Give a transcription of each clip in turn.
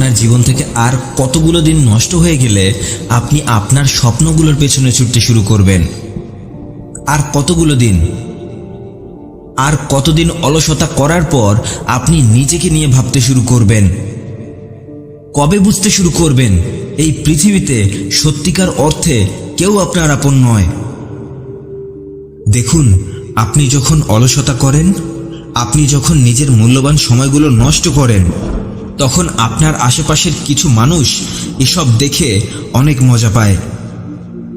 আপনার জীবন থেকে আর কতগুলো দিন নষ্ট হয়ে গেলে আপনি আপনার স্বপ্নগুলোর পেছনে ছুটতে শুরু করবেন। আর কতগুলো দিন? আর কতদিন অলসতা করার পর আপনি নিজেকে নিয়ে ভাবতে শুরু করবেন। কবে বুঝতে শুরু করবেন? এই পৃথিবীতে সত্যিকার অর্থে কেউ আপনার আপন নয়। দেখুন, আপনি যখন অলসতা করেন, আপনি যখন নিজের মূল্যবান সময়গুলো নষ্ট করেন তখন আপনার আশেপাশের কিছু মানুষ এসব দেখে অনেক মজা পায়।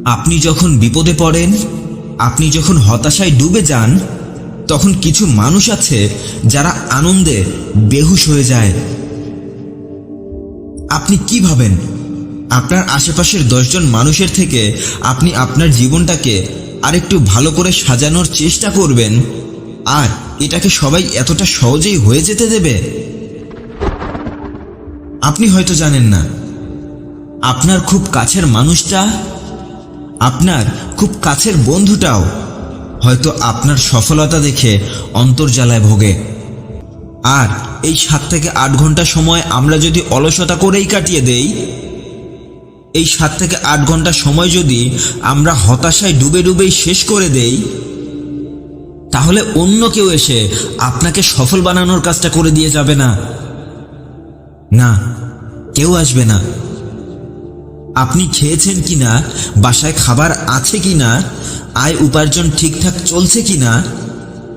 আপনি যখন বিপদে পড়েন, আপনি যখন হতাশায় ডুবে যান, তখন কিছু মানুষ আছে যারা আনন্দে বেহুশ হয়ে যায়। আপনি কি ভাবেন? আপনার আশেপাশের দশজন মানুষের থেকে আপনি আপনার জীবনটাকে আরেকটু ভালো করে সাজানোর চেষ্টা করবেন। আর এটাকে সবাই এতটা সহজেই হয়ে যেতে দেবে? আপনি হয়তো জানেন না। আপনার খুব কাছের মানুষটা, আপনার খুব কাছের বন্ধুটাও হয়তো আপনার সফলতা দেখে অন্তর্জালায় ভোগে। আর এই সাত থেকে আট ঘণ্টা সময় আমরা যদি অলসতা করেই কাটিয়ে দেই, এই সাত থেকে আট ঘণ্টা সময় যদি আমরা হতাশায় ডুবে ডুবেই শেষ করে দেই, তাহলে অন্য কেউ এসে আপনাকে সফল বানানোর কাজটা করে দিয়ে যাবে না। না, কেউ আসবে না। আপনি খেয়েছেন কিনা, বাসায় খাবার আছে কিনা, আয় উপার্জন ঠিকঠাক চলছে কিনা,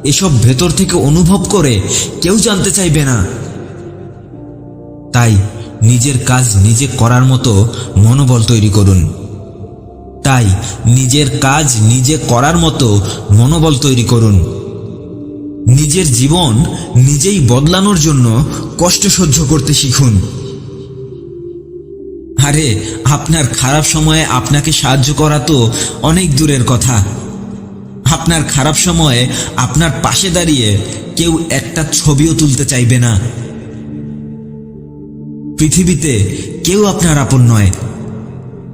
এসব ভেতর থেকে অনুভব করে কেউ জানতে চাইবে না। তাই নিজের কাজ নিজে করার মতো মনোবল তৈরি করুন। তাই নিজের কাজ নিজে করার মতো মনোবল তৈরি করুন। নিজের জীবন নিজেই বদলানোর জন্য কষ্ট সহ্য করতে শিখুন। আরে, আপনার খারাপ সময়ে আপনাকে সাহায্য করা তো অনেক দূরের কথা। আপনার খারাপ সময়ে আপনার পাশে দাঁড়িয়ে কেউ একটা ছবিও তুলতে চাইবে না। পৃথিবীতে কেউ আপনার আপন নয়।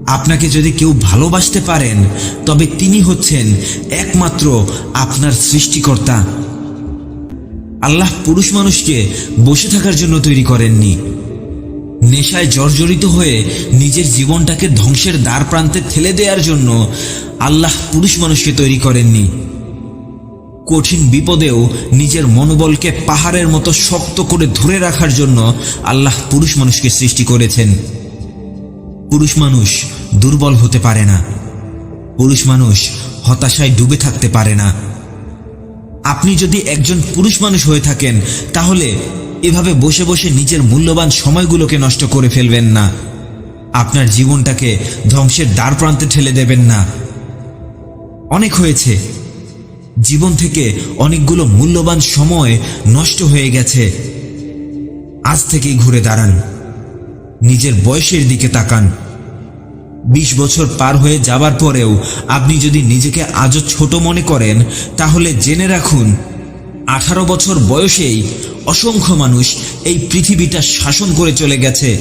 আপনাকে যদি কেউ ভালোবাসতে পারেন, তবে তিনি হচ্ছেন একমাত্র আপনার সৃষ্টিকর্তা। আল্লাহ পুরুষ মানুষকে বসে থাকার জন্য তৈরি করেননি। নেশায় জর্জরিত হয়ে নিজের জীবনটাকে ধ্বংসের দ্বার প্রান্তে ঠেলে দেওয়ার জন্য আল্লাহ পুরুষ মানুষকে তৈরি করেননি। কঠিন বিপদেও নিজের মনোবলকে পাহাড়ের মতো শক্ত করে ধরে রাখার জন্য আল্লাহ পুরুষ মানুষকে সৃষ্টি করেছেন। পুরুষ মানুষ দুর্বল হতে পারে না। পুরুষ মানুষ হতাশায় ডুবে থাকতে পারে না। আপনি যদি একজন পুরুষ মানুষ হয়ে থাকেন, তাহলে এভাবে বসে বসে নিজের মূল্যবান সময়গুলোকে নষ্ট করে ফেলবেন না। আপনার জীবনটাকে ধ্বংসের দ্বার প্রান্তে ঠেলে দেবেন না। অনেক হয়েছে। জীবন থেকে অনেকগুলো মূল্যবান সময় নষ্ট হয়ে গেছে। আজ থেকেই ঘুরে দাঁড়ান। নিজের বয়সের দিকে তাকান। বিশ বছর পার হয়ে যাবার পরেও আপনি যদি নিজেকে আজও ছোট মনে করেন, তাহলে জেনে রাখুন, আঠারো বছর বয়সেই অসংখ্য মানুষ এই পৃথিবীটা শাসন করে চলে গেছে।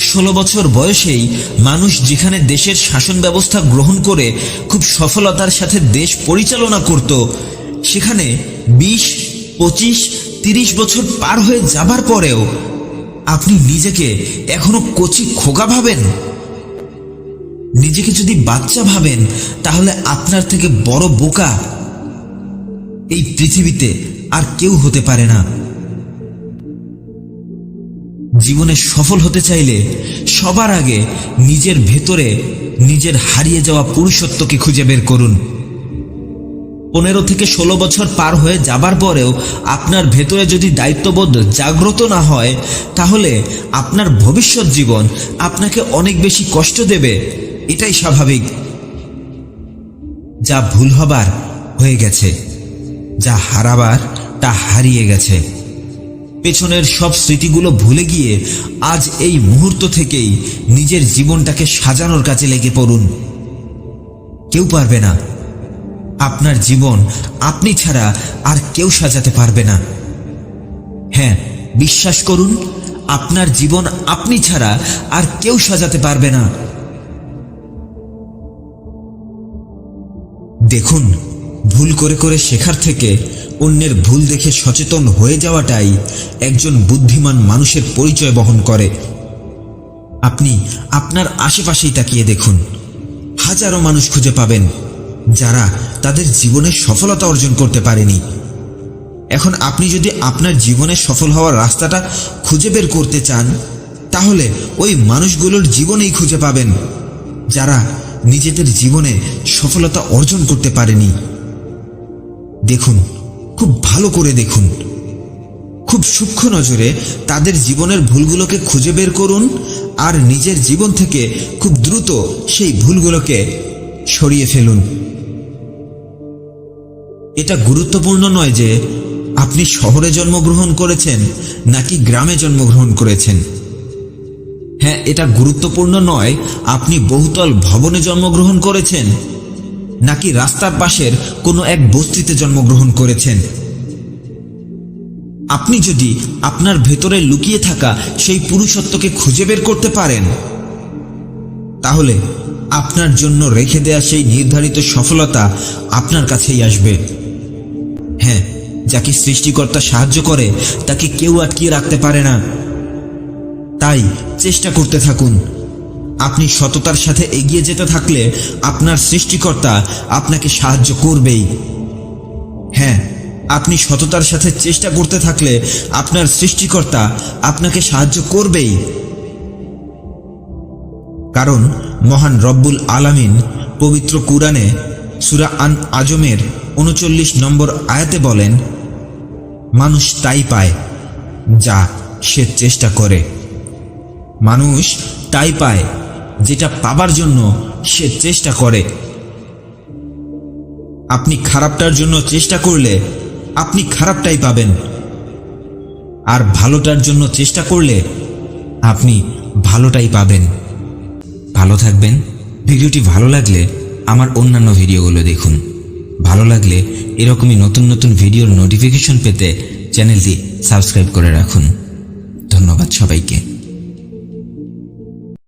ষোলো বছর বয়সেই মানুষ যেখানে দেশের শাসন ব্যবস্থা গ্রহণ করে খুব সফলতার সাথে দেশ পরিচালনা করত, সেখানে বিশ, পঁচিশ, তিরিশ বছর পার হয়ে যাবার পরেও আপনি নিজেকে এখনও কচি খোকা ভাবেন। নিজেকে যদি বাচ্চা ভাবেন, তাহলে আপনার থেকে বড় বোকা এই পৃথিবীতে আর কেউ হতে পারে না। জীবনে সফল হতে চাইলে সবার আগে নিজের ভেতরে নিজের হারিয়ে যাওয়া পুরুষত্বকে খুঁজে বের করুন। পনেরো থেকে ষোলো বছর পার হয়ে যাবার পরেও আপনার ভেতরে যদি দায়িত্ববোধ জাগ্রত না হয়, তাহলে আপনার ভবিষ্যৎ জীবন আপনাকে অনেক বেশি কষ্ট দেবে। এটাই স্বাভাবিক। যা ভুল হবার হয়ে গেছে, যা হারাবার, তা হারিয়ে গেছে। পেছনের সব স্মৃতিগুলো ভুলে গিয়ে আজ এই মুহূর্ত থেকেই নিজের জীবনটাকে সাজানোর কাছে লেগে পড়ুন। কেউ পারবে না। আপনার জীবন আপনি ছাড়া আর কেউ সাজাতে পারবে না। হ্যাঁ বিশ্বাস করুন, আপনার জীবন আপনি ছাড়া আর কেউ সাজাতে পারবে না। দেখুন, ভুল করে করে শেখার থেকে অন্যের ভুল দেখে সচেতন হয়ে যাওয়াটাই একজন বুদ্ধিমান মানুষের পরিচয় বহন করে। আপনি আপনার আশেপাশেই তাকিয়ে দেখুন। হাজারো মানুষ খুঁজে পাবেন, যারা তাদের জীবনে সফলতা অর্জন করতে পারেনি। এখন আপনি যদি আপনার জীবনে সফল হওয়ার রাস্তাটা খুঁজে বের করতে চান, তাহলে ওই মানুষগুলোর জীবনেই খুঁজে পাবেন, যারা নিজেদের জীবনে সফলতা অর্জন করতে পারেনি। দেখুন, খুব ভালো করে দেখুন। খুব সূক্ষ্ম নজরে তাদের জীবনের ভুলগুলোকে খুঁজে বের করুন আর নিজের জীবন থেকে খুব দ্রুত সেই ভুলগুলোকে সরিয়ে ফেলুন। এটা গুরুত্বপূর্ণ নয় যে আপনি শহরে জন্মগ্রহণ করেছেন নাকি গ্রামে জন্মগ্রহণ করেছেন। হ্যাঁ এটা গুরুত্বপূর্ণ নয়, আপনি বহুতল ভবনে জন্মগ্রহণ করেছেন, নাকি রাস্তার পাশের কোনো এক বস্তিতে জন্মগ্রহণ করেছেন? আপনি যদি আপনার ভেতরে লুকিয়ে থাকা সেই পুরুষত্বকে খুঁজে বের করতে পারেন, তাহলে আপনার জন্য রেখে দেয়া সেই নির্ধারিত সফলতা আপনার কাছেই আসবে। হ্যাঁ যাকে সৃষ্টিকর্তা সাহায্য করে, তাকে কেউ আটকিয়ে রাখতে পারে না। তাই চেষ্টা করতে থাকুন। আপনি সততার সাথে এগিয়ে যেতে থাকলে আপনার সৃষ্টিকর্তা আপনাকে সাহায্য করবেই। হ্যাঁ আপনি সততার সাথে চেষ্টা করতে থাকলে আপনার সৃষ্টিকর্তা আপনাকে সাহায্য করবেই। কারণ মহান রব্বুল আলামিন পবিত্র কুরআনে সুরা আন আজমের উনচল্লিশ নম্বর আয়াতে বলেন, মানুষ তাই পায় যা সে চেষ্টা করে। মানুষ তাই পায়, যেটা পাবার জন্য সে চেষ্টা করে। আপনি খারাপটার জন্য চেষ্টা করলে আপনি খারাপটাই পাবেন। আর ভালোটার জন্য চেষ্টা করলে আপনি ভালোটাই পাবেন। ভালো থাকবেন। ভিডিওটি ভালো লাগলে আমার অন্যান্য ভিডিওগুলো দেখুন। ভালো লাগলে এরকমই নতুন নতুন ভিডিওর নোটিফিকেশন পেতে চ্যানেলটি সাবস্ক্রাইব করে রাখুন। ধন্যবাদ সবাইকে।